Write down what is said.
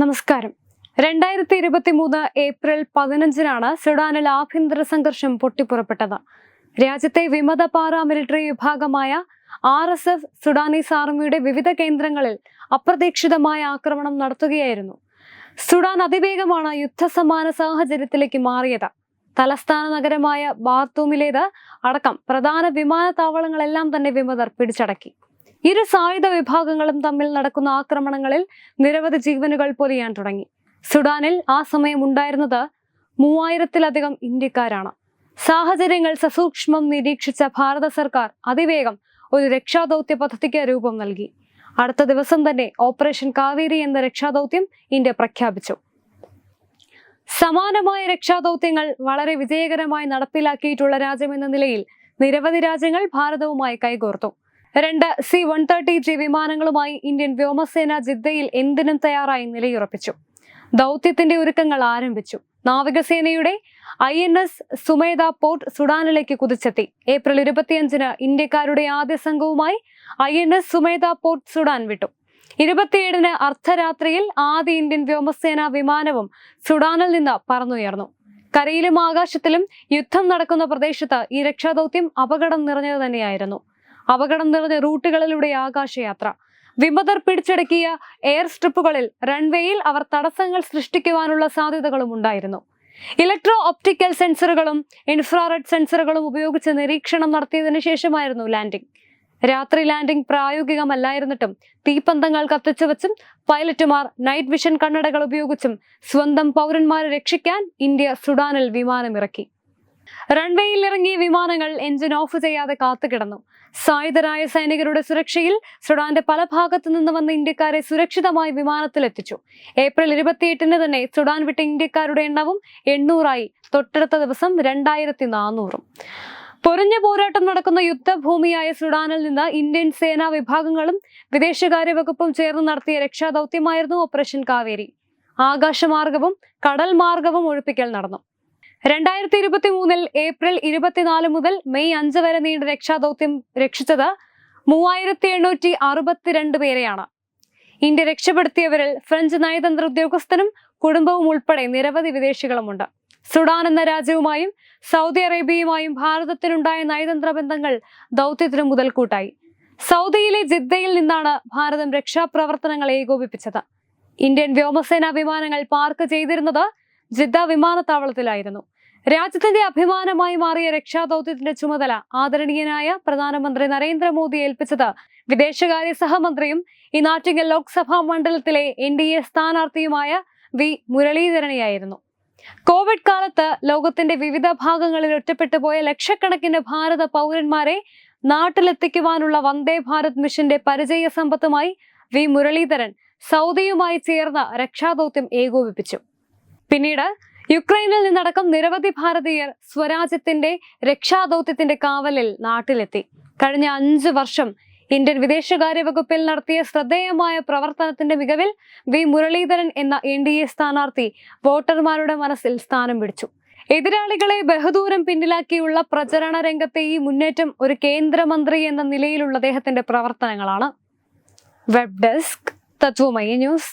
നമസ്കാരം. രണ്ടായിരത്തി ഇരുപത്തി മൂന്ന് ഏപ്രിൽ പതിനഞ്ചിനാണ് സുഡാനിൽ ആഭ്യന്തര സംഘർഷം പൊട്ടിപ്പുറപ്പെട്ടത്. രാജ്യത്തെ വിമത പാരാമിലിറ്ററി വിഭാഗമായ ആർ എസ് എഫ് സുഡാനീസ് ആർമിയുടെ വിവിധ കേന്ദ്രങ്ങളിൽ അപ്രതീക്ഷിതമായ ആക്രമണം നടത്തുകയായിരുന്നു. സുഡാൻ അതിവേഗമാണ് യുദ്ധസമാന സാഹചര്യത്തിലേക്ക് മാറിയത്. തലസ്ഥാന നഗരമായ ബാർത്തൂമിലേത് അടക്കം പ്രധാന വിമാനത്താവളങ്ങളെല്ലാം തന്നെ വിമതർ പിടിച്ചടക്കി. ഇരു സായുധ വിഭാഗങ്ങളും തമ്മിൽ നടക്കുന്ന ആക്രമണങ്ങളിൽ നിരവധി ജീവനുകൾ പൊലിയാൻ തുടങ്ങി. സുഡാനിൽ ആ സമയം ഉണ്ടായിരുന്നത് മൂവായിരത്തിലധികം ഇന്ത്യക്കാരാണ്. സാഹചര്യങ്ങൾ സസൂക്ഷ്മം നിരീക്ഷിച്ച ഭാരത സർക്കാർ അതിവേഗം ഒരു രക്ഷാദൗത്യ പദ്ധതിക്ക് രൂപം നൽകി. അടുത്ത ദിവസം തന്നെ ഓപ്പറേഷൻ കാവേരി എന്ന രക്ഷാദൗത്യം ഇന്ത്യ പ്രഖ്യാപിച്ചു. സമാനമായ രക്ഷാദൗത്യങ്ങൾ വളരെ വിജയകരമായി നടപ്പിലാക്കിയിട്ടുള്ള രാജ്യമെന്ന നിലയിൽ നിരവധി രാജ്യങ്ങൾ ഭാരതവുമായി കൈകോർത്തു. രണ്ട് സി വൺ തേർട്ടി ജി വിമാനങ്ങളുമായി ഇന്ത്യൻ വ്യോമസേന ജിദ്ദയിൽ എന്തിനും തയ്യാറായി നിലയുറപ്പിച്ചു. ദൗത്യത്തിന്റെ ഒരുക്കങ്ങൾ ആരംഭിച്ചു. നാവികസേനയുടെ I N S Sumedha Port സുഡാനിലേക്ക് കുതിച്ചെത്തി. ഏപ്രിൽ ഇരുപത്തിയഞ്ചിന് ഇന്ത്യക്കാരുടെ ആദ്യ സംഘവുമായി I N S Sumedha Port Sudan വിട്ടു. ഇരുപത്തിയേഴിന് അർദ്ധരാത്രിയിൽ ആദ്യ ഇന്ത്യൻ വ്യോമസേനാ വിമാനവും സുഡാനിൽ നിന്ന് പറന്നുയർന്നു. കരയിലും ആകാശത്തിലും യുദ്ധം നടക്കുന്ന പ്രദേശത്ത് ഈ രക്ഷാദൗത്യം അപകടം നിറഞ്ഞത് തന്നെയായിരുന്നു. അപകടം നിറഞ്ഞ റൂട്ടുകളിലൂടെ ആകാശയാത്ര. വിമതർ പിടിച്ചടക്കിയ എയർ സ്ട്രിപ്പുകളിൽ റൺവേയിൽ അവർ തടസ്സങ്ങൾ സൃഷ്ടിക്കുവാനുള്ള സാധ്യതകളും ഉണ്ടായിരുന്നു. ഇലക്ട്രോ ഒപ്റ്റിക്കൽ സെൻസറുകളും ഇൻഫ്രാറെഡ് സെൻസറുകളും ഉപയോഗിച്ച് നിരീക്ഷണം നടത്തിയതിനു ശേഷമായിരുന്നു ലാൻഡിംഗ്. രാത്രി ലാൻഡിംഗ് പ്രായോഗികമല്ലായിരുന്നിട്ടും തീപ്പന്തങ്ങൾ കത്തിച്ചു വെച്ചും പൈലറ്റുമാർ നൈറ്റ് വിഷൻ കണ്ണടകൾ ഉപയോഗിച്ചും സ്വന്തം പൗരന്മാരെ രക്ഷിക്കാൻ ഇന്ത്യ സുഡാനിൽ വിമാനമിറക്കി. റൺവേയിൽ ഇറങ്ങിയ വിമാനങ്ങൾ എഞ്ചിൻ ഓഫ് ചെയ്യാതെ കാത്തുകിടന്നു. സായുധരായ സൈനികരുടെ സുരക്ഷയിൽ സുഡാന്റെ പല ഭാഗത്തു നിന്ന് വന്ന ഇന്ത്യക്കാരെ സുരക്ഷിതമായി വിമാനത്തിലെത്തിച്ചു. ഏപ്രിൽ ഇരുപത്തിയെട്ടിന് തന്നെ സുഡാൻ വിട്ട ഇന്ത്യക്കാരുടെ എണ്ണവും എണ്ണൂറായി. തൊട്ടടുത്ത ദിവസം രണ്ടായിരത്തി നാനൂറും പൊരിഞ്ഞ പോരാട്ടം നടക്കുന്ന യുദ്ധഭൂമിയായ സുഡാനിൽ നിന്ന് ഇന്ത്യൻ സേനാ വിഭാഗങ്ങളും വിദേശകാര്യ വകുപ്പും ചേർന്ന് നടത്തിയ രക്ഷാദൗത്യമായിരുന്നു ഓപ്പറേഷൻ കാവേരി. ആകാശമാർഗവും കടൽ മാർഗവും ഒഴിപ്പിക്കൽ നടന്നു. രണ്ടായിരത്തി ഇരുപത്തി മൂന്നിൽ ഏപ്രിൽ ഇരുപത്തിനാല് മുതൽ മെയ് അഞ്ച് വരെ നീണ്ട രക്ഷാദൗത്യം രക്ഷിച്ചത് മൂവായിരത്തി എണ്ണൂറ്റി അറുപത്തിരണ്ട് പേരെയാണ്. ഇന്ത്യ രക്ഷപ്പെടുത്തിയവരിൽ ഫ്രഞ്ച് നയതന്ത്ര ഉദ്യോഗസ്ഥനും കുടുംബവും ഉൾപ്പെടെ നിരവധി വിദേശികളുമുണ്ട്. സുഡാൻ എന്ന രാജ്യവുമായും സൗദി അറേബ്യയുമായും ഭാരതത്തിനുണ്ടായ നയതന്ത്ര ബന്ധങ്ങൾ ദൗത്യത്തിന് മുതൽക്കൂട്ടായി. സൗദിയിലെ ജിദ്ദയിൽ നിന്നാണ് ഭാരതം രക്ഷാപ്രവർത്തനങ്ങൾ ഏകോപിപ്പിച്ചത്. ഇന്ത്യൻ വ്യോമസേന വിമാനങ്ങൾ പാർക്ക് ചെയ്തിരുന്നത് ജിദ്ദ വിമാനത്താവളത്തിലായിരുന്നു. രാജ്യത്തിന്റെ അഭിമാനമായി മാറിയ രക്ഷാദൌത്യത്തിന്റെ ചുമതല ആദരണീയനായ പ്രധാനമന്ത്രി നരേന്ദ്രമോദി ഏൽപ്പിച്ചത് വിദേശകാര്യ സഹമന്ത്രിയും ഈ നാട്ടിങ്ങൽ ലോക്സഭാ മണ്ഡലത്തിലെ എൻ ഡി എ സ്ഥാനാർത്ഥിയുമായ വി മുരളീധരനെയായിരുന്നു. കോവിഡ് കാലത്ത് ലോകത്തിന്റെ വിവിധ ഭാഗങ്ങളിൽ ഒറ്റപ്പെട്ടു പോയ ലക്ഷക്കണക്കിന് ഭാരത പൗരന്മാരെ നാട്ടിലെത്തിക്കുവാനുള്ള വന്ദേ ഭാരത് മിഷന്റെ പരിചയ സമ്പത്തുമായി വി മുരളീധരൻ സൗദിയുമായി ചേർന്ന രക്ഷാദൌത്യം ഏകോപിപ്പിച്ചു. പിന്നീട് യുക്രൈനിൽ നിന്നടക്കം നിരവധി ഭാരതീയർ സ്വരാജ്യത്തിന്റെ രക്ഷാദൗത്യത്തിന്റെ കാവലിൽ നാട്ടിലെത്തി. കഴിഞ്ഞ അഞ്ച് വർഷം ഇന്ത്യൻ വിദേശകാര്യ വകുപ്പിൽ നടത്തിയ ശ്രദ്ധേയമായ പ്രവർത്തനത്തിന്റെ മികവിൽ വി മുരളീധരൻ എന്ന എൻ ഡി എ സ്ഥാനാർത്ഥി വോട്ടർമാരുടെ മനസ്സിൽ സ്ഥാനം പിടിച്ചു. എതിരാളികളെ ബഹുദൂരം പിന്നിലാക്കിയുള്ള പ്രചരണ രംഗത്തെ ഈ മുന്നേറ്റം ഒരു കേന്ദ്രമന്ത്രി എന്ന നിലയിലുള്ള അദ്ദേഹത്തിന്റെ പ്രവർത്തനങ്ങളാണ്. Web desk Tatwamaya news